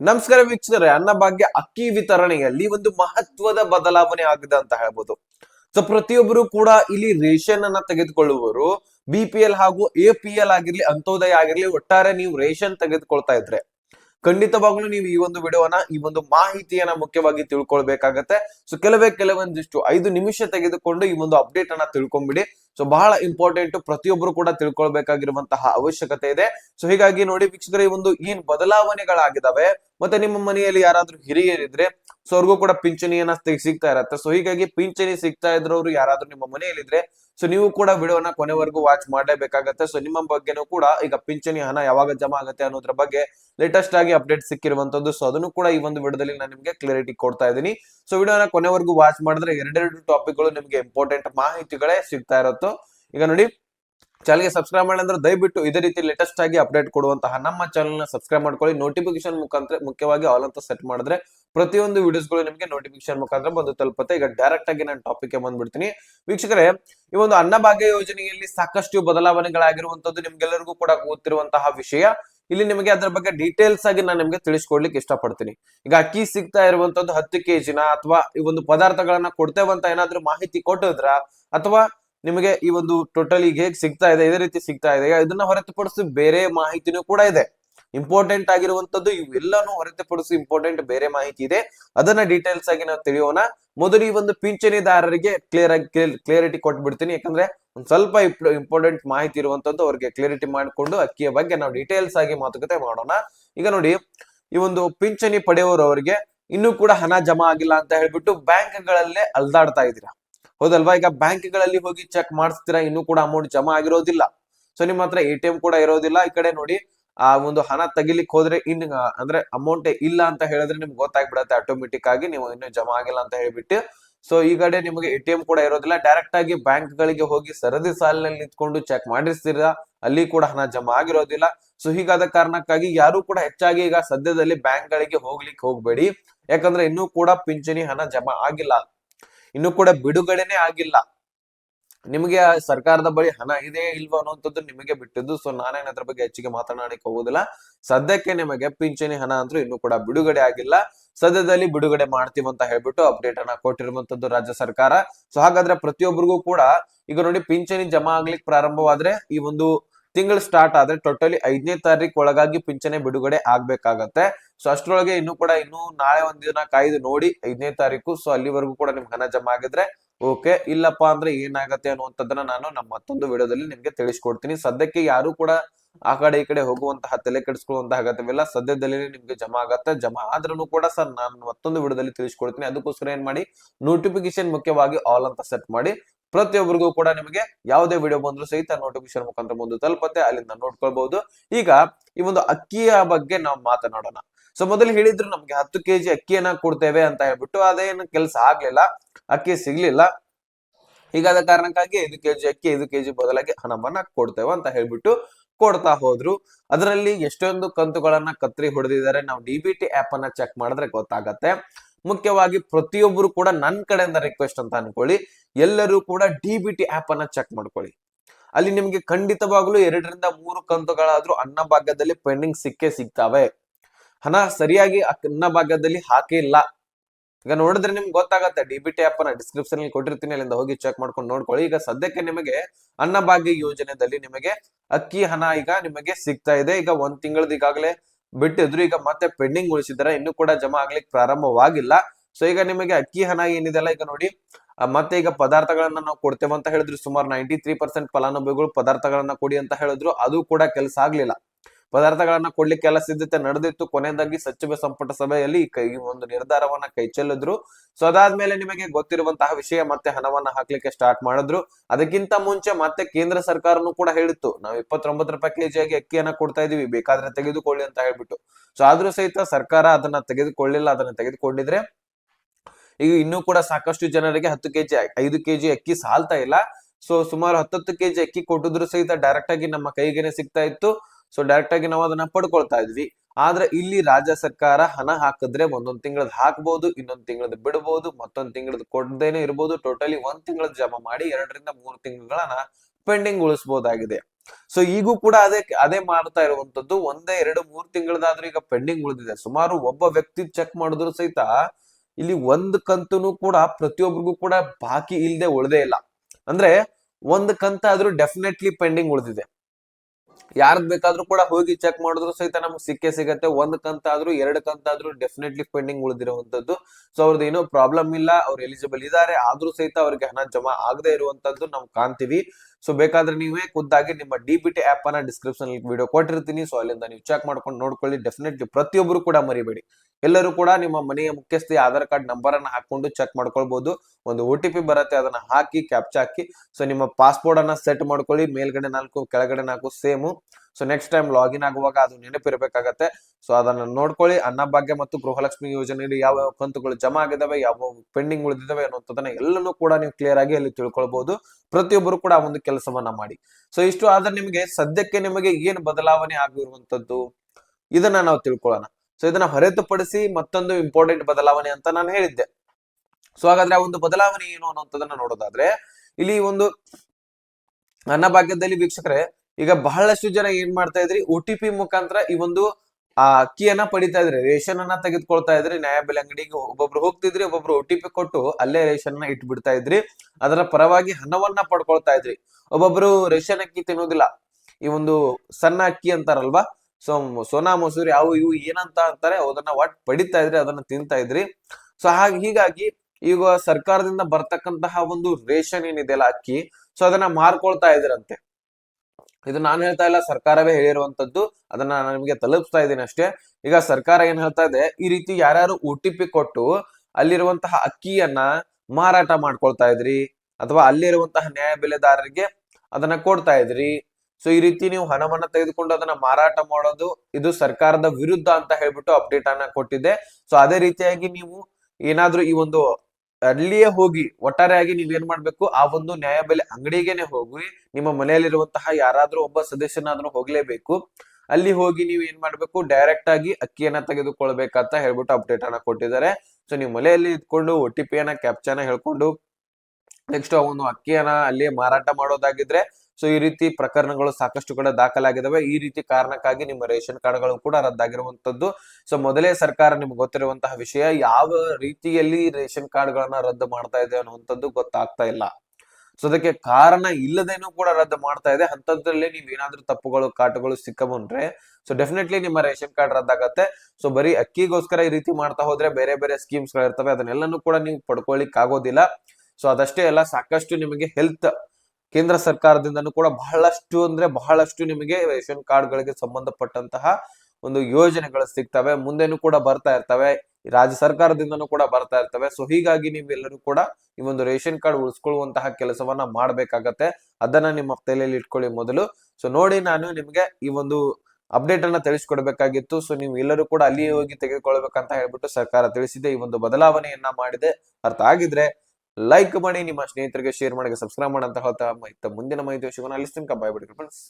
ನಮಸ್ಕಾರ ವೀಕ್ಷಕರೇ, ಅನ್ನಭಾಗ್ಯ ಅಕ್ಕಿ ವಿತರಣೆಯಲ್ಲಿ ಒಂದು ಮಹತ್ವದ ಬದಲಾವಣೆ ಆಗಿದೆ ಅಂತ ಹೇಳ್ಬೋದು. ಸೊ ಪ್ರತಿಯೊಬ್ಬರು ಕೂಡ ಇಲ್ಲಿ ರೇಷನ್ ಅನ್ನ ತೆಗೆದುಕೊಳ್ಳುವವರು ಬಿ ಹಾಗೂ ಎ ಪಿ ಆಗಿರ್ಲಿ ಅಂತೋದಯ ಆಗಿರ್ಲಿ, ಒಟ್ಟಾರೆ ನೀವು ರೇಷನ್ ತೆಗೆದುಕೊಳ್ತಾ ಇದ್ರೆ ಖಂಡಿತವಾಗ್ಲೂ ನೀವು ಈ ಒಂದು ವಿಡಿಯೋನ, ಈ ಒಂದು ಮಾಹಿತಿಯನ್ನ ಮುಖ್ಯವಾಗಿ ತಿಳ್ಕೊಳ್ಬೇಕಾಗತ್ತೆ. ಸೊ ಕೆಲವೇ ಕೆಲವೊಂದಿಷ್ಟು ಐದು ನಿಮಿಷ ತೆಗೆದುಕೊಂಡು ಈ ಒಂದು ಅಪ್ಡೇಟ್ ಅನ್ನ ತಿಳ್ಕೊಂಡ್ಬಿಡಿ ಸೊ ಬಹಳ ಇಂಪಾರ್ಟೆಂಟ್ ಪ್ರತಿಯೊಬ್ಬರು ಕೂಡ ತಿಳ್ಕೊಳ್ಬೇಕಾಗಿರುವಂತಹ ಅವಶ್ಯಕತೆ ಇದೆ. ಸೊ ಹೀಗಾಗಿ ನೋಡಿ ವೀಕ್ಷಕರ, ಈ ಒಂದು ಏನ್ ಬದಲಾವಣೆಗಳಾಗಿದಾವೆ. ಮತ್ತೆ ನಿಮ್ಮ ಮನೆಯಲ್ಲಿ ಯಾರಾದ್ರೂ ಹಿರಿಯರಿದ್ರೆ ಸೊ ಅವ್ರಿಗೂ ಕೂಡ ಪಿಂಚಣಿಯನ್ನ ಸಿಗ್ತಾ ಇರತ್ತೆ. ಸೊ ಹೀಗಾಗಿ ಪಿಂಚಣಿ ಸಿಗ್ತಾ ಇದ್ರವ್ರು ಯಾರಾದ್ರೂ ನಿಮ್ಮ ಮನೆಯಲ್ಲಿದ್ರೆ, ಸೊ ನೀವು ಕೂಡ ವಿಡಿಯೋನ ಕೊನೆವರೆಗೂ ವಾಚ್ ಮಾಡಲೇಬೇಕಾಗತ್ತೆ. ಸೊ ನಿಮ್ಮ ಬಗ್ಗೆನೂ ಕೂಡ ಈಗ ಪಿಂಚಣಿ ಹಣ ಯಾವಾಗ ಜಮಾ ಆಗುತ್ತೆ ಅನ್ನೋದ್ರ ಬಗ್ಗೆ ಲೇಟೆಸ್ಟ್ ಆಗಿ ಅಪ್ಡೇಟ್ ಸಿಕ್ಕಿರುವಂತದ್ದು. ಸೊ ಅದನ್ನು ಕೂಡ ಈ ಒಂದು ವಿಡಿಯೋದಲ್ಲಿ ನಾನು ನಿಮಗೆ ಕ್ಲಾರಿಟಿ ಕೊಡ್ತಾ ಇದ್ದೀನಿ. ಸೊ ವಿಡಿಯೋನ ಕೊನೆವರೆಗೂ ವಾಚ್ ಮಾಡಿದ್ರೆ ಎರಡೆರಡು ಟಾಪಿಕ್ಗಳು ನಿಮಗೆ ಇಂಪಾರ್ಟೆಂಟ್ ಮಾಹಿತಿಗಳೇ ಸಿಗ್ತಾ ಇರುತ್ತೋ. ಈಗ ನೋಡಿ ಚಾನಲ್ಗೆ ಸಬ್ಸ್ಕ್ರೈಬ್ ಮಾಡಿ ಅಂದ್ರೆ ದಯವಿಟ್ಟು ಇದೇ ರೀತಿ ಲೇಟೆಸ್ಟ್ ಆಗಿ ಅಪ್ಡೇಟ್ ಕೊಡುವಂತಹ ನಮ್ಮ ಚಾನಲ್ನ ಸಬ್ಸ್ಕ್ರೈಬ್ ಮಾಡ್ಕೊಳ್ಳಿ. ನೋಟಿಫಿಕೇಶನ್ ಮುಖಾಂತರ ಮುಖ್ಯವಾಗಿ ಆಲ್ ಅಂತ ಸೆಟ್ ಮಾಡಿದ್ರೆ ಪ್ರತಿಯೊಂದು ವಿಡಿಯೋಸ್ಗಳು ನಿಮಗೆ ನೋಟಿಫಿಕೇಶನ್ ಮುಖಾಂತರ ಬಂದು ತಲುಪುತ್ತೆ. ಈಗ ಡೈರೆಕ್ಟ್ ಆಗಿ ನಾನು ಟಾಪಿಕ್ ಬಂದ್ಬಿಡ್ತೀನಿ. ವೀಕ್ಷಕರೇ, ಈ ಒಂದು ಅನ್ನಭಾಗ್ಯ ಯೋಜನೆಯಲ್ಲಿ ಸಾಕಷ್ಟು ಬದಲಾವಣೆಗಳಾಗಿರುವಂತದ್ದು ನಿಮ್ಗೆಲ್ಲರಿಗೂ ಕೂಡ ಗೊತ್ತಿರುವಂತಹ ವಿಷಯ. ಇಲ್ಲಿ ನಿಮಗೆ ಅದರ ಬಗ್ಗೆ ಡೀಟೇಲ್ಸ್ ಆಗಿ ನಾನು ನಿಮಗೆ ತಿಳಿಸ್ಕೊಡ್ಲಿಕ್ಕೆ ಇಷ್ಟಪಡ್ತೀನಿ. ಈಗ ಅಕ್ಕಿ ಸಿಗ್ತಾ ಇರುವಂತದ್ದು ಹತ್ತು ಕೆಜಿನ ಅಥವಾ ಈ ಒಂದು ಪದಾರ್ಥಗಳನ್ನ ಕೊಡ್ತೇವಂತ ಏನಾದ್ರೂ ಮಾಹಿತಿ ಕೊಟ್ಟಿದ್ರ? ಅಥವಾ ನಿಮಗೆ ಈ ಒಂದು ಟೋಟಲ್ ಈಗ ಹೇಗೆ ಸಿಗ್ತಾ ಇದೆ, ಇದೇ ರೀತಿ ಸಿಗ್ತಾ ಇದೆ, ಇದನ್ನ ಹೊರತುಪಡಿಸಿ ಬೇರೆ ಮಾಹಿತಿನೂ ಕೂಡ ಇದೆ. ಇಂಪಾರ್ಟೆಂಟ್ ಆಗಿರುವಂತದ್ದು ಇವೆಲ್ಲಾನು ಹೊರತುಪಡಿಸಿ ಇಂಪಾರ್ಟೆಂಟ್ ಬೇರೆ ಮಾಹಿತಿ ಇದೆ. ಅದನ್ನ ಡೀಟೇಲ್ಸ್ ಆಗಿ ನಾವು ತಿಳಿಯೋಣ. ಮೊದಲು ಈ ಒಂದು ಪಿಂಚಣಿದಾರರಿಗೆ ಕ್ಲಿಯರ್ ಆಗಿ ಕ್ಲಿಯರಿಟಿ ಕೊಟ್ಬಿಡ್ತೀನಿ. ಯಾಕಂದ್ರೆ ಒಂದ್ ಸ್ವಲ್ಪ ಇಂಪಾರ್ಟೆಂಟ್ ಮಾಹಿತಿ ಇರುವಂತದ್ದು ಅವ್ರಿಗೆ ಕ್ಲಿಯರಿಟಿ ಮಾಡಿಕೊಂಡು ಅಕ್ಕಿಯ ಬಗ್ಗೆ ನಾವು ಡೀಟೇಲ್ಸ್ ಆಗಿ ಮಾತುಕತೆ ಮಾಡೋಣ. ಈಗ ನೋಡಿ, ಈ ಒಂದು ಪಿಂಚಣಿ ಪಡೆಯುವವರವರಿಗೆ ಇನ್ನೂ ಕೂಡ ಹಣ ಜಮಾ ಆಗಿಲ್ಲ ಅಂತ ಹೇಳ್ಬಿಟ್ಟು ಬ್ಯಾಂಕ್ಗಳಲ್ಲೇ ಅಲ್ದಾಡ್ತಾ ಇದ್ದೀರಾ. ಹೌದಲ್ವಾ? ಈಗ ಬ್ಯಾಂಕ್ಗಳಲ್ಲಿ ಹೋಗಿ ಚೆಕ್ ಮಾಡಿಸ್ತೀರಾ, ಇನ್ನೂ ಕೂಡ ಅಮೌಂಟ್ ಜಮಾ ಆಗಿರೋದಿಲ್ಲ. ಸೊ ನಿಮ್ಮ ಹತ್ರ ಎಂ ಕೂಡ ಇರೋದಿಲ್ಲ. ಈ ಕಡೆ ನೋಡಿ ಆ ಒಂದು ಹಣ ತೆಗಿಲಿಕ್ಕೆ ಹೋದ್ರೆ ಇನ್ ಅಂದ್ರೆ ಅಮೌಂಟ್ ಇಲ್ಲ ಅಂತ ಹೇಳಿದ್ರೆ ನಿಮ್ಗೆ ಗೊತ್ತಾಗ್ಬಿಡತ್ತೆ ಆಟೋಮೆಟಿಕ್ ಆಗಿ ನೀವು ಇನ್ನು ಜಮಾ ಆಗಿಲ್ಲ ಅಂತ ಹೇಳ್ಬಿಟ್ಟು. ಸೊ ಈ ಕಡೆ ನಿಮಗೆ ಎ ಟಿ ಎಂ ಕೂಡ ಇರೋದಿಲ್ಲ. ಡೈರೆಕ್ಟ್ ಆಗಿ ಬ್ಯಾಂಕ್ ಗಳಿಗೆ ಹೋಗಿ ಸರದಿ ಸಾಲಿನಲ್ಲಿ ನಿಂತ್ಕೊಂಡು ಚೆಕ್ ಮಾಡಿಸ್ತೀರಾ ಅಲ್ಲಿ ಕೂಡ ಹಣ ಜಮಾ ಆಗಿರೋದಿಲ್ಲ. ಸೊ ಹೀಗಾದ ಕಾರಣಕ್ಕಾಗಿ ಯಾರು ಕೂಡ ಹೆಚ್ಚಾಗಿ ಈಗ ಸದ್ಯದಲ್ಲಿ ಬ್ಯಾಂಕ್ ಗಳಿಗೆ ಹೋಗ್ಲಿಕ್ಕೆ ಹೋಗ್ಬೇಡಿ. ಯಾಕಂದ್ರೆ ಇನ್ನೂ ಕೂಡ ಪಿಂಚಣಿ ಹಣ ಜಮಾ ಆಗಿಲ್ಲ. ಇನ್ನು ಕೂಡ ಬಿಡುಗಡೆನೆ ಆಗಿಲ್ಲ. ನಿಮಗೆ ಸರ್ಕಾರದ ಬಳಿ ಹಣ ಇದೆ ಇಲ್ವಾ ಅನ್ನುವಂಥದ್ದು ನಿಮಗೆ ಬಿಟ್ಟಿದ್ದು ಸೊ ನಾನೇನ್ ಅದ್ರ ಬಗ್ಗೆ ಹೆಚ್ಚಿಗೆ ಮಾತನಾಡಕ್ಕೆ ಹೋಗುದಿಲ್ಲ. ಸದ್ಯಕ್ಕೆ ನಿಮಗೆ ಪಿಂಚಣಿ ಹಣ ಅಂತೂ ಇನ್ನು ಕೂಡ ಬಿಡುಗಡೆ ಆಗಿಲ್ಲ. ಸದ್ಯದಲ್ಲಿ ಬಿಡುಗಡೆ ಮಾಡ್ತೀವಿ ಅಂತ ಹೇಳ್ಬಿಟ್ಟು ಅಪ್ಡೇಟ್ ಅನ್ನ ಕೊಟ್ಟಿರುವಂತದ್ದು ರಾಜ್ಯ ಸರ್ಕಾರ. ಸೊ ಹಾಗಾದ್ರೆ ಪ್ರತಿಯೊಬ್ಬರಿಗೂ ಕೂಡ, ಈಗ ನೋಡಿ ಪಿಂಚಣಿ ಜಮಾ ಆಗ್ಲಿಕ್ಕೆ ಪ್ರಾರಂಭವಾದ್ರೆ ಈ ಒಂದು ತಿಂಗಳು ಸ್ಟಾರ್ಟ್ ಆದ್ರೆ ಟೋಟಲಿ ಐದನೇ ತಾರೀಕು ಒಳಗಾಗಿ ಪಿಂಚಣಿ ಬಿಡುಗಡೆ ಆಗ್ಬೇಕಾಗತ್ತೆ. ಸೊ ಅಷ್ಟರೊಳಗೆ ಇನ್ನು ಕೂಡ ಇನ್ನು ನಾಳೆ ಒಂದ್ ದಿನ ಕಾಯ್ದು ನೋಡಿ ಐದನೇ ತಾರೀಕು ಸೊ ಅಲ್ಲಿವರೆಗೂ ಕೂಡ ನಿಮ್ಗೆ ಹಣ ಜಮಾ ಆಗಿದ್ರೆ ಓಕೆ ಇಲ್ಲಪ್ಪ ಅಂದ್ರೆ ಏನಾಗತ್ತೆ ಅನ್ನುವಂಥದ್ದನ್ನ ನಾನು ನಮ್ಮ ಮತ್ತೊಂದು ವಿಡಿಯೋದಲ್ಲಿ ನಿಮ್ಗೆ ತಿಳಿಸ್ಕೊಡ್ತೀನಿ. ಸದ್ಯಕ್ಕೆ ಯಾರು ಕೂಡ ಆ ಕಡೆ ಈ ಕಡೆ ಹೋಗುವಂತಹ ತಲೆ ಕೆಡಿಸ್ಕೊಳ್ಳುವಂತಹ ಅಗತ್ಯವಿಲ್ಲ. ಸದ್ಯದಲ್ಲಿ ನಿಮ್ಗೆ ಜಮಾ ಆಗತ್ತೆ. ಜಮಾ ಆದ್ರೂ ಕೂಡ ಸರ್ ನಾನು ಮತ್ತೊಂದು ವಿಡಿಯೋದಲ್ಲಿ ತಿಳಿಸ್ಕೊಡ್ತೀನಿ. ಅದಕ್ಕೋಸ್ಕರ ಏನ್ ಮಾಡಿ ನೋಟಿಫಿಕೇಶನ್ ಮುಖ್ಯವಾಗಿ ಆಲ್ ಅಂತ ಸೆಟ್ ಮಾಡಿ ಪ್ರತಿಯೊಬ್ಬರಿಗೂ ಕೂಡ ನಿಮಗೆ ಯಾವುದೇ ವಿಡಿಯೋ ಬಂದ್ರು ಸಹಿತ ನೋಟಿಫಿಕೇಶನ್ ಮುಖಾಂತರ ಮುಂದೆ ತಲುಪತ್ತೆ, ಅಲ್ಲಿಂದ ನೋಡ್ಕೊಳ್ಬಹುದು. ಈಗ ಈ ಒಂದು ಅಕ್ಕಿಯ ಬಗ್ಗೆ ನಾವು ಮಾತನಾಡೋಣ. ಸೊ ಮೊದಲು ಹೇಳಿದ್ರು ನಮ್ಗೆ ಹತ್ತು ಕೆಜಿ ಅಕ್ಕಿಯನ್ನ ಕೊಡ್ತೇವೆ ಅಂತ ಹೇಳ್ಬಿಟ್ಟು ಅದೇನು ಕೆಲಸ ಆಗ್ಲಿಲ್ಲ, ಅಕ್ಕಿ ಸಿಗ್ಲಿಲ್ಲ. ಹೀಗಾದ ಕಾರಣಕ್ಕಾಗಿ ಐದು ಕೆಜಿ ಅಕ್ಕಿ, ಐದು ಕೆಜಿ ಬದಲಾಗಿ ಹಣವನ್ನ ಕೊಡ್ತೇವೆ ಅಂತ ಹೇಳ್ಬಿಟ್ಟು ಕೊಡ್ತಾ ಹೋದ್ರು. ಅದರಲ್ಲಿ ಎಷ್ಟೊಂದು ಕಂತುಗಳನ್ನ ಕತ್ರಿ ಹೊಡೆದಿದ್ದಾರೆ, ನಾವು ಡಿ ಬಿ ಟಿ ಆಪ್ ಅನ್ನ ಚೆಕ್ ಮಾಡಿದ್ರೆ ಗೊತ್ತಾಗತ್ತೆ. ಮುಖ್ಯವಾಗಿ ಪ್ರತಿಯೊಬ್ಬರು ಕೂಡ ನನ್ನ ಕಡೆಯಿಂದ ರಿಕ್ವೆಸ್ಟ್ ಅಂತ ಅನ್ಕೊಳ್ಳಿ. ಎಲ್ಲರೂ ಕೂಡ ಡಿ ಬಿ ಟಿ ಆಪ್ ಅನ್ನ ಚೆಕ್ ಮಾಡ್ಕೊಳ್ಳಿ. ಅಲ್ಲಿ ನಿಮ್ಗೆ ಖಂಡಿತವಾಗ್ಲೂ ಎರಡರಿಂದ ಮೂರು ಕಂತುಗಳಾದ್ರೂ ಅನ್ನ ಭಾಗ್ಯದಲ್ಲಿ ಪೆಂಡಿಂಗ್ ಸಿಕ್ಕೇ ಸಿಗ್ತಾವೆ. ಹಣ ಸರಿಯಾಗಿ ಅನ್ನ ಅನ್ನಭಾಗ್ಯದಲ್ಲಿ ಹಾಕಿಲ್ಲ ಈಗ ನೋಡಿದ್ರೆ ನಿಮ್ಗೆ ಗೊತ್ತಾಗತ್ತೆ ಡಿ ಬಿ ಟಿ ಆಪ್ ಅನ್ನ ಡಿಸ್ಕ್ರಿಪ್ಷನ್ ಅಲ್ಲಿ ಕೊಟ್ಟಿರ್ತೀನಿ, ಅಲ್ಲಿಂದ ಹೋಗಿ ಚೆಕ್ ಮಾಡ್ಕೊಂಡು ನೋಡ್ಕೊಳ್ಳಿ. ಈಗ ಸದ್ಯಕ್ಕೆ ನಿಮಗೆ ಅನ್ನಭಾಗ್ಯ ಯೋಜನೆಯಲ್ಲಿ ನಿಮಗೆ ಅಕ್ಕಿ ಹಣ ಈಗ ನಿಮಗೆ ಸಿಗ್ತಾ ಇದೆ. ಈಗ ಒಂದ್ ತಿಂಗಳದ ಈಗಾಗಲೇ ಬಿಟ್ಟಿದ್ರು ಈಗ ಮತ್ತೆ ಪೆಂಡಿಂಗ್ ಉಳಿಸಿದ್ದಾರೆ. ಇನ್ನು ಕೂಡ ಜಮಾ ಆಗ್ಲಿಕ್ಕೆ ಪ್ರಾರಂಭವಾಗಿಲ್ಲ. ಸೊ ಈಗ ನಿಮಗೆ ಅಕ್ಕಿ, ಹಣ ಏನಿದೆಲ್ಲ ಈಗ ನೋಡಿ ಮತ್ತೆ ಈಗ ಪದಾರ್ಥಗಳನ್ನ ನಾವು ಕೊಡ್ತೇವೆ ಅಂತ ಹೇಳಿದ್ರು ಸುಮಾರು ನೈಂಟಿ ತ್ರೀ ಪರ್ಸೆಂಟ್ ಫಲಾನುಭವಿಗಳು ಪದಾರ್ಥಗಳನ್ನ ಕೊಡಿ ಅಂತ ಹೇಳಿದ್ರು. ಅದು ಕೂಡ ಕೆಲಸ ಆಗ್ಲಿಲ್ಲ. ಪದಾರ್ಥಗಳನ್ನ ಕೊಡ್ಲಿಕ್ಕೆಲ್ಲ ಸಿದ್ಧತೆ ನಡೆದಿತ್ತು. ಕೊನೆಯದಾಗಿ ಸಚಿವ ಸಂಪುಟ ಸಭೆಯಲ್ಲಿ ಈ ಕೈ ಒಂದು ನಿರ್ಧಾರವನ್ನ ಕೈ ಚೆಲ್ಲಿದ್ರು. ಸೊ ಅದಾದ್ಮೇಲೆ ನಿಮಗೆ ಗೊತ್ತಿರುವಂತಹ ವಿಷಯ ಮತ್ತೆ ಹಣವನ್ನ ಹಾಕ್ಲಿಕ್ಕೆ ಸ್ಟಾರ್ಟ್ ಮಾಡಿದ್ರು. ಅದಕ್ಕಿಂತ ಮುಂಚೆ ಮತ್ತೆ ಕೇಂದ್ರ ಸರ್ಕಾರನು ಕೂಡ ಹೇಳಿತ್ತು. ನಾವು ಇಪ್ಪತ್ತೊಂಬತ್ತು ರೂಪಾಯಿ ಕೆಜಿಯಾಗಿ ಅಕ್ಕಿಯನ್ನ ಕೊಡ್ತಾ ಇದೀವಿ. ಬೇಕಾದ್ರೆ ತೆಗೆದುಕೊಳ್ಳಿ ಅಂತ ಹೇಳ್ಬಿಟ್ಟು. ಸೊ ಆದ್ರೂ ಸಹಿತ ಸರ್ಕಾರ ಅದನ್ನ ತೆಗೆದುಕೊಳ್ಳಿಲ್ಲ. ಅದನ್ನ ತೆಗೆದುಕೊಂಡಿದ್ರೆ ಈಗ ಇನ್ನೂ ಕೂಡ ಸಾಕಷ್ಟು ಜನರಿಗೆ ಹತ್ತು ಕೆಜಿ, ಐದು ಕೆಜಿ ಅಕ್ಕಿ ಸಾಲ್ತಾ ಇಲ್ಲ. ಸೊ ಸುಮಾರು ಹತ್ತತ್ತು ಕೆಜಿ ಅಕ್ಕಿ ಕೊಟ್ಟಿದ್ರು ಸಹಿತ ಡೈರೆಕ್ಟ್ ಆಗಿ ನಮ್ಮ ಕೈಗೆನೆ ಸಿಗ್ತಾ ಇತ್ತು. ಸೊ ಡೈರೆಕ್ಟ್ ಆಗಿ ನಾವು ಅದನ್ನ ಪಡ್ಕೊಳ್ತಾ ಇದ್ವಿ. ಆದ್ರೆ ಇಲ್ಲಿ ರಾಜ್ಯ ಸರ್ಕಾರ ಹಣ ಹಾಕಿದ್ರೆ ಒಂದೊಂದ್ ತಿಂಗಳದ್ ಹಾಕ್ಬಹುದು ಇನ್ನೊಂದ್ ತಿಂಗಳದ್ ಬಿಡಬಹುದು ಮತ್ತೊಂದ್ ತಿಂಗಳದ್ ಕೊಡ್ದೇನೆ ಇರ್ಬೋದು ಟೋಟಲಿ ಒಂದ್ ತಿಂಗಳದ್ ಜಮಾ ಮಾಡಿ ಎರಡರಿಂದ ಮೂರು ತಿಂಗಳನ್ನ ಪೆಂಡಿಂಗ್ ಉಳಿಸಬಹುದಾಗಿದೆ ಸೊ ಈಗೂ ಕೂಡ ಅದೇ ಅದೇ ಮಾಡ್ತಾ ಇರುವಂತದ್ದು, ಒಂದೇ ಎರಡು ಮೂರ್ ತಿಂಗಳದಾದ್ರೂ ಈಗ ಪೆಂಡಿಂಗ್ ಉಳಿದಿದೆ. ಸುಮಾರು ಒಬ್ಬ ವ್ಯಕ್ತಿ ಚೆಕ್ ಮಾಡಿದ್ರು ಸಹಿತ ಇಲ್ಲಿ ಒಂದ್ ಕಂತುನು ಕೂಡ ಪ್ರತಿಯೊಬ್ಬರಿಗೂ ಕೂಡ ಬಾಕಿ ಇಲ್ಲದೆ ಉಳ್ದೇ ಇಲ್ಲ. ಅಂದ್ರೆ ಒಂದ್ ಕಂತ ಆದ್ರೂ ಡೆಫಿನೆಟ್ಲಿ ಪೆಂಡಿಂಗ್ ಉಳಿದಿದೆ. ಯಾರ್ದ್ ಬೇಕಾದ್ರೂ ಕೂಡ ಹೋಗಿ ಚೆಕ್ ಮಾಡಿದ್ರು ಸಹಿತ ನಮ್ಗೆ ಸಿಕ್ಕೇ ಸಿಗತ್ತೆ. ಒಂದ್ ಕಂತಾದ್ರೂ ಎರಡ್ ಎರಡು ಕಂತ ಆದ್ರೂ ಡೆಫಿನೆಟ್ಲಿ ಪೆಂಡಿಂಗ್ ಉಳಿದಿರುವಂತದ್ದು ಸೊ ಅವ್ರದ್ದು ಏನೋ ಪ್ರಾಬ್ಲಮ್ ಇಲ್ಲ. ಅವ್ರು ಎಲಿಜಿಬಲ್ ಇದಾರೆ. ಆದ್ರೂ ಸಹಿತ ಅವ್ರಿಗೆ ಹಣ ಜಮಾ ಆಗದೆ ಇರುವಂತದ್ದು ನಾವು ಕಾಣ್ತೀವಿ. ಸೊ ಬೇಕಾದ್ರೆ ನೀವೇ ಖುದ್ದಾಗಿ ನಿಮ್ಮ ಡಿ ಬಿ ಟಿ ಆಪ್ ಅನ್ನ ಡಿಸ್ಕ್ರಿಪ್ಷನ್ ವಿಡಿಯೋ ಕೊಟ್ಟಿರ್ತೀನಿ. ಸೊ ಅಲ್ಲಿಂದ ನೀವು ಚೆಕ್ ಮಾಡ್ಕೊಂಡು ನೋಡ್ಕೊಳ್ಳಿ. ಡೆಫಿನೆಟ್ಲಿ ಪ್ರತಿಯೊಬ್ಬರು ಕೂಡ ಮರಿಬೇಡಿ. ಎಲ್ಲರೂ ಕೂಡ ನಿಮ್ಮ ಮನೆಯ ಮುಖ್ಯಸ್ಥಿ ಆಧಾರ್ ಕಾರ್ಡ್ ನಂಬರ್ ಅನ್ನ ಹಾಕೊಂಡು ಚೆಕ್ ಮಾಡ್ಕೊಳ್ಬಹುದು ಒಂದು ಒ ಟಿ ಬರುತ್ತೆ, ಅದನ್ನ ಹಾಕಿ ಕ್ಯಾಪ್ಚ ಹಾಕಿ. ಸೊ ನಿಮ್ಮ ಪಾಸ್ಪೋರ್ಟ್ ಅನ್ನ ಸೆಟ್ ಮಾಡ್ಕೊಳ್ಳಿ. ಮೇಲ್ಗಡೆ ನಾಲ್ಕು, ಕೆಳಗಡೆ ನಾಲ್ಕು same so next time login ಆಗುವಾಗ ಅದು ನೆನಪಿರಬೇಕಾಗತ್ತೆ. ಸೊ ಅದನ್ನ ನೋಡ್ಕೊಳ್ಳಿ. ಅನ್ನಭಾಗ್ಯ ಮತ್ತು ಗೃಹಲಕ್ಷ್ಮಿ ಯೋಜನೆಯಲ್ಲಿ ಯಾವ ಯಾವ ಕಂತುಗಳು ಜಮಾ ಆಗಿದಾವೆ, ಯಾವ ಪೆಂಡಿಂಗ್ ಉಳಿದಿದಾವೆ ಅನ್ನೋದನ್ನ ಎಲ್ಲನೂ ಕೂಡ ನೀವು ಕ್ಲಿಯರ್ ಆಗಿ ಅಲ್ಲಿ ತಿಳ್ಕೊಳ್ಬಹುದು ಪ್ರತಿಯೊಬ್ಬರು ಕೂಡ ಒಂದು ಕೆಲಸವನ್ನ ಮಾಡಿ. ಸೊ ಇಷ್ಟು ಆದ್ರೆ ನಿಮಗೆ ಸದ್ಯಕ್ಕೆ ನಿಮಗೆ ಏನು ಬದಲಾವಣೆ ಆಗಿರುವಂತದ್ದು ಇದನ್ನ ನಾವು ತಿಳ್ಕೊಳ್ಳೋಣ. ಸೊ ಇದನ್ನ ಹೊರತುಪಡಿಸಿ ಮತ್ತೊಂದು ಇಂಪಾರ್ಟೆಂಟ್ ಬದಲಾವಣೆ ಅಂತ ನಾನು ಹೇಳಿದ್ದೆ. ಸೊ ಹಾಗಾದ್ರೆ ಆ ಒಂದು ಬದಲಾವಣೆ ಏನು ಅನ್ನೋಂಥದ್ದನ್ನ ನೋಡೋದಾದ್ರೆ, ಇಲ್ಲಿ ಒಂದು ಅನ್ನಭಾಗ್ಯದಲ್ಲಿ ವೀಕ್ಷಕರೇ, ಈಗ ಬಹಳಷ್ಟು ಜನ ಏನ್ ಮಾಡ್ತಾ ಇದ್ರಿ ಒ ಟಿ ಪಿ ಮುಖಾಂತರ ಈ ಒಂದು, ಆ ಅಕ್ಕಿಯನ್ನ ಪಡಿತಾ ಇದ್ರಿ ರೇಷನ್ ಅನ್ನ ತೆಗೆದುಕೊಳ್ತಾ ಇದ್ರಿ ನ್ಯಾಯಬೆಲೆ ಅಂಗಡಿಗೆ ಒಬ್ಬೊಬ್ರು ಹೋಗ್ತಿದ್ರಿ, ಒಬ್ಬೊಬ್ರು ಒ ಟಿ ಪಿ ಕೊಟ್ಟು ಅಲ್ಲೇ ರೇಷನ್ನ ಇಟ್ಬಿಡ್ತಾ ಇದ್ರಿ. ಅದರ ಪರವಾಗಿ ಹಣವನ್ನ ಪಡ್ಕೊಳ್ತಾ ಇದ್ರಿ. ಒಬ್ಬೊಬ್ರು ರೇಷನ್ ಅಕ್ಕಿ ತಿನ್ನೋದಿಲ್ಲ. ಈ ಒಂದು ಸಣ್ಣ ಅಕ್ಕಿ ಅಂತಾರಲ್ವಾ ಸೊ ಸೋನಾ ಮಸೂರಿ, ಅವು ಇವು ಏನಂತ ಅಂತಾರೆ, ಅದನ್ನ ಒಟ್ ಪಡಿತಾ ಇದ್ರಿ, ಅದನ್ನ ತಿಂತಾ ಇದ್ರಿ. ಸೊ ಹಾಗೆ ಹೀಗಾಗಿ ಈಗ ಸರ್ಕಾರದಿಂದ ಬರ್ತಕ್ಕಂತಹ ಒಂದು ರೇಷನ್ ಏನಿದೆಯಲ್ಲ ಅಕ್ಕಿ ಸೊ ಅದನ್ನ ಮಾರ್ಕೊಳ್ತಾ ಇದ್ರಂತೆ. ಇದು ನಾನು ಹೇಳ್ತಾ ಇಲ್ಲ, ಸರ್ಕಾರವೇ ಹೇಳಿರುವಂತದ್ದು, ಅದನ್ನ ನಾನು ನಿಮಗೆ ತಲುಪಿಸ್ತಾ ಇದ್ದೀನಿ ಅಷ್ಟೇ. ಈಗ ಸರ್ಕಾರ ಏನ್ ಹೇಳ್ತಾ ಇದೆ, ಈ ರೀತಿ ಯಾರ್ಯಾರು ಒ ಟಿ ಪಿ ಕೊಟ್ಟು ಅಲ್ಲಿರುವಂತಹ ಅಕ್ಕಿಯನ್ನ ಮಾರಾಟ ಮಾಡ್ಕೊಳ್ತಾ ಇದ್ರಿ, ಅಥವಾ ಅಲ್ಲಿರುವಂತಹ ನ್ಯಾಯ ಬೆಲೆದಾರರಿಗೆ ಅದನ್ನ ಕೊಡ್ತಾ ಇದ್ರಿ ಸೊ ಈ ರೀತಿ ನೀವು ಹಣವನ್ನ ತೆಗೆದುಕೊಂಡು ಅದನ್ನ ಮಾರಾಟ ಮಾಡೋದು ಇದು ಸರ್ಕಾರದ ವಿರುದ್ಧ ಅಂತ ಹೇಳ್ಬಿಟ್ಟು ಅಪ್ಡೇಟ್ ಅನ್ನ ಕೊಟ್ಟಿದೆ. ಸೊ ಅದೇ ರೀತಿಯಾಗಿ ನೀವು ಏನಾದ್ರೂ ಈ ಒಂದು ಅಲ್ಲಿಯೇ ಹೋಗಿ ಒಟ್ಟಾರೆಯಾಗಿ ನೀವ್ ಏನ್ ಮಾಡ್ಬೇಕು? ಆ ಒಂದು ನ್ಯಾಯಬೆಲೆ ಅಂಗಡಿಗೆನೆ ಹೋಗಿ ನಿಮ್ಮ ಮನೆಯಲ್ಲಿರುವಂತಹ ಯಾರಾದ್ರೂ ಒಬ್ಬ ಸದಸ್ಯನಾದ್ರೂ ಹೋಗ್ಲೇಬೇಕು. ಅಲ್ಲಿ ಹೋಗಿ ನೀವು ಏನ್ ಮಾಡ್ಬೇಕು? ಡೈರೆಕ್ಟ್ ಆಗಿ ಅಕ್ಕಿಯನ್ನ ತೆಗೆದುಕೊಳ್ಬೇಕಂತ ಹೇಳ್ಬಿಟ್ಟು ಅಪ್ಡೇಟ್ ಅನ್ನ ಕೊಟ್ಟಿದ್ದಾರೆ. ಸೊ ನೀವು ಮನೆಯಲ್ಲಿ ಇದ್ಕೊಂಡು ಒ ಟಿ ಪಿಯನ್ನ ಕ್ಯಾಪ್ಚಾನ ಹೇಳ್ಕೊಂಡು ನೆಕ್ಸ್ಟ್ ಒಂದು ಅಕ್ಕಿಯನ್ನ ಅಲ್ಲಿ ಮಾರಾಟ ಮಾಡೋದಾಗಿದ್ರೆ ಸೊ ಈ ರೀತಿ ಪ್ರಕರಣಗಳು ಸಾಕಷ್ಟು ಕಡೆ ದಾಖಲಾಗಿದ್ದಾವೆ ಈ ರೀತಿ ಕಾರಣಕ್ಕಾಗಿ ನಿಮ್ಮ ರೇಷನ್ ಕಾರ್ಡ್ಗಳು ಕೂಡ ರದ್ದಾಗಿರುವಂತದ್ದು. ಸೊ ಮೊದಲೇ ಸರ್ಕಾರ ನಿಮ್ಗೆ ಗೊತ್ತಿರುವಂತಹ ವಿಷಯ, ಯಾವ ರೀತಿಯಲ್ಲಿ ರೇಷನ್ ಕಾರ್ಡ್ಗಳನ್ನ ರದ್ದು ಮಾಡ್ತಾ ಇದೆ ಅನ್ನುವಂಥದ್ದು ಗೊತ್ತಾಗ್ತಾ ಇಲ್ಲ. ಸೊ ಅದಕ್ಕೆ ಕಾರಣ ಇಲ್ಲದೇನು ಕೂಡ ರದ್ದು ಮಾಡ್ತಾ ಇದೆ. ಅಂತದ್ರಲ್ಲಿ ನೀವ್ ಏನಾದ್ರೂ ತಪ್ಪುಗಳು, ಕಾಟುಗಳು ಸಿಕ್ಕಬಂದ್ರೆ, ಸೊ ಡೆಫಿನೆಟ್ಲಿ ನಿಮ್ಮ ರೇಷನ್ ಕಾರ್ಡ್ ರದ್ದಾಗತ್ತೆ. ಸೊ ಬರೀ ಅಕ್ಕಿಗೋಸ್ಕರ ಈ ರೀತಿ ಮಾಡ್ತಾ ಹೋದ್ರೆ ಬೇರೆ ಬೇರೆ ಸ್ಕೀಮ್ಸ್ ಗಳಿರ್ತವೆ ಅದನ್ನೆಲ್ಲನೂ ಕೂಡ ನೀವು ಪಡ್ಕೊಳ್ಳಿಕ್ ಆಗೋದಿಲ್ಲ ಸೊ ಅದಷ್ಟೇ ಅಲ್ಲ, ಸಾಕಷ್ಟು ನಿಮಗೆ ಹೆಲ್ತ್ ಕೇಂದ್ರ ಸರ್ಕಾರದಿಂದನೂ ಕೂಡ ಬಹಳಷ್ಟು ಅಂದ್ರೆ ಬಹಳಷ್ಟು ನಿಮಗೆ ರೇಷನ್ ಕಾರ್ಡ್ ಗಳಿಗೆ ಸಂಬಂಧಪಟ್ಟಂತಹ ಒಂದು ಯೋಜನೆಗಳು ಸಿಗ್ತವೆ. ಮುಂದೆನೂ ಕೂಡ ಬರ್ತಾ ಇರ್ತವೆ. ರಾಜ್ಯ ಸರ್ಕಾರದಿಂದನೂ ಕೂಡ ಬರ್ತಾ ಇರ್ತವೆ. ಸೊ ಹೀಗಾಗಿ ನೀವೆಲ್ಲರೂ ಕೂಡ ಈ ಒಂದು ರೇಷನ್ ಕಾರ್ಡ್ ಉಳಿಸ್ಕೊಳ್ಳುವಂತಹ ಕೆಲಸವನ್ನ ಮಾಡ್ಬೇಕಾಗತ್ತೆ. ಅದನ್ನ ನಿಮ್ಮ ತಲೆಯಲ್ಲಿ ಇಟ್ಕೊಳ್ಳಿ ಮೊದಲು. ಸೊ ನೋಡಿ ನಾನು ನಿಮ್ಗೆ ಈ ಒಂದು ಅಪ್ಡೇಟ್ ಅನ್ನ ತಿಳಿಸ್ಕೊಡ್ಬೇಕಾಗಿತ್ತು. ಸೊ ನೀವು ಎಲ್ಲರೂ ಕೂಡ ಅಲ್ಲಿಯೇ ಹೋಗಿ ತೆಗೆದುಕೊಳ್ಬೇಕಂತ ಹೇಳ್ಬಿಟ್ಟು ಸರ್ಕಾರ ತಿಳಿಸಿದೆ. ಈ ಒಂದು ಬದಲಾವಣೆಯನ್ನ ಮಾಡಿದೆ. ಅರ್ಥ ಆಗಿದ್ರೆ ಲೈಕ್ ಮಾಡಿ ನಿಮ್ಮ ಸ್ನೇಹಿತರಿಗೆ ಶೇರ್ ಮಾಡಿ ಸಬ್ಸ್ಕ್ರೈಬ್ ಮಾಡಿ ಅಂತ ಹೇಳ್ತಾ ಮುಂದಿನ ಮಾಹಿತಿ ಸಿಗೋಣ ಅಲ್ಲಿ ಬಾಯ್ ಬಿಡಿ ಫ್ರೆಂಡ್ಸ್